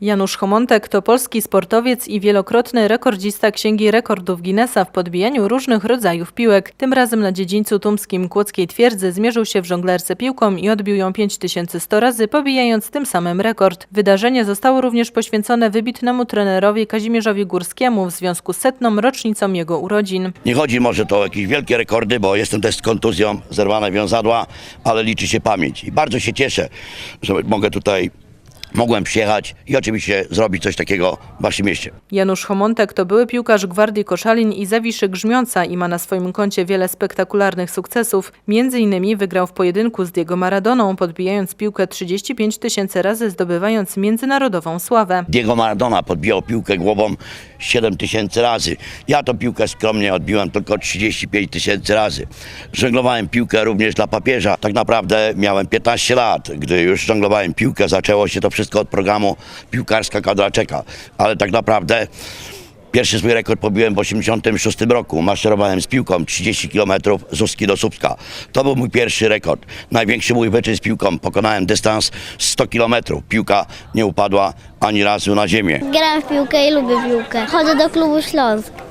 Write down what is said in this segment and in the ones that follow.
Janusz Homontek to polski sportowiec i wielokrotny rekordzista Księgi Rekordów Guinnessa w podbijaniu różnych rodzajów piłek. Tym razem na dziedzińcu tumskim Kłodzkiej Twierdzy zmierzył się w żonglerce piłką i odbił ją 5100 razy, pobijając tym samym rekord. Wydarzenie zostało również poświęcone wybitnemu trenerowi Kazimierzowi Górskiemu w związku z setną rocznicą jego urodzin. Nie chodzi może to o jakieś wielkie rekordy, bo jestem też z kontuzją, zerwane wiązadła, ale liczy się pamięć. I bardzo się cieszę, że mogę tutaj, mogłem przyjechać i oczywiście zrobić coś takiego w waszym mieście. Janusz Homontek to były piłkarz Gwardii Koszalin i Zawiszy Grzmiąca i ma na swoim koncie wiele spektakularnych sukcesów. Między innymi wygrał w pojedynku z Diego Maradoną, podbijając piłkę 35 tysięcy razy, zdobywając międzynarodową sławę. Diego Maradona podbijał piłkę głową 7 tysięcy razy. Ja tą piłkę skromnie odbiłem tylko 35 tysięcy razy. Żonglowałem piłkę również dla papieża. Tak naprawdę miałem 15 lat, gdy już żonglowałem piłkę. Zaczęło się to wszystko od programu Piłkarska Kadraczeka. Ale tak naprawdę pierwszy swój rekord pobiłem w 86 roku. Maszerowałem z piłką 30 km z Ustki do Słupska. To był mój pierwszy rekord. Największy mój wyczyn z piłką. Pokonałem dystans 100 km. Piłka nie upadła ani razu na ziemię. Gram w piłkę i lubię piłkę. Chodzę do klubu Śląsk.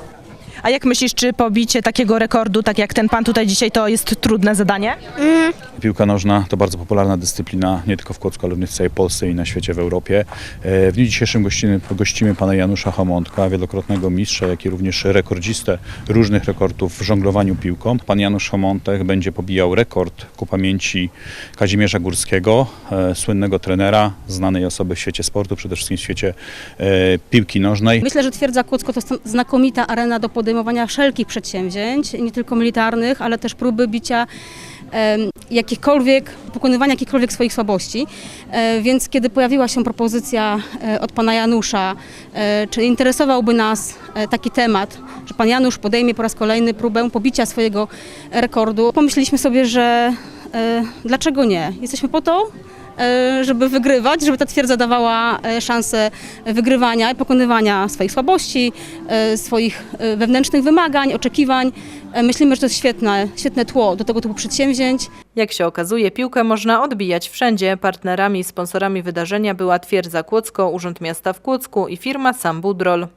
A jak myślisz, czy pobicie takiego rekordu, tak jak ten pan tutaj dzisiaj, to jest trudne zadanie? Piłka nożna to bardzo popularna dyscyplina nie tylko w Kłodzku, ale również w całej Polsce i na świecie, w Europie. E, W dniu dzisiejszym gościmy, gościmy pana Janusza Homontka, wielokrotnego mistrza, jak i również rekordzistę różnych rekordów w żonglowaniu piłką. Pan Janusz Homontek będzie pobijał rekord ku pamięci Kazimierza Górskiego, e, słynnego trenera, znanej osoby w świecie sportu, przede wszystkim w świecie e, piłki nożnej. Myślę, że Twierdza Kłodzko to sta- znakomita arena do podejmowania wszelkich przedsięwzięć, nie tylko militarnych, ale też próby bicia jakichkolwiek, pokonywania jakichkolwiek swoich słabości. E, Więc kiedy pojawiła się propozycja e, od pana Janusza, e, czy interesowałby nas taki temat, że pan Janusz podejmie po raz kolejny próbę pobicia swojego rekordu, pomyśleliśmy sobie, że dlaczego nie? Jesteśmy po to, żeby wygrywać, żeby ta twierdza dawała e, szansę wygrywania i pokonywania swoich słabości, e, swoich e, wewnętrznych wymagań, oczekiwań. E, Myślimy, że to jest świetne, świetne tło do tego typu przedsięwzięć. Jak się okazuje, piłkę można odbijać wszędzie. Partnerami i sponsorami wydarzenia była Twierdza Kłodzko, Urząd Miasta w Kłodzku i firma Sam Budrol.